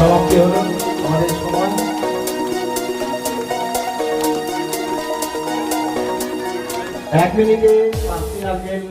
সমাপ্তি হলো আমাদের সময়। এক মিনিটে পাঁচটি নারকেল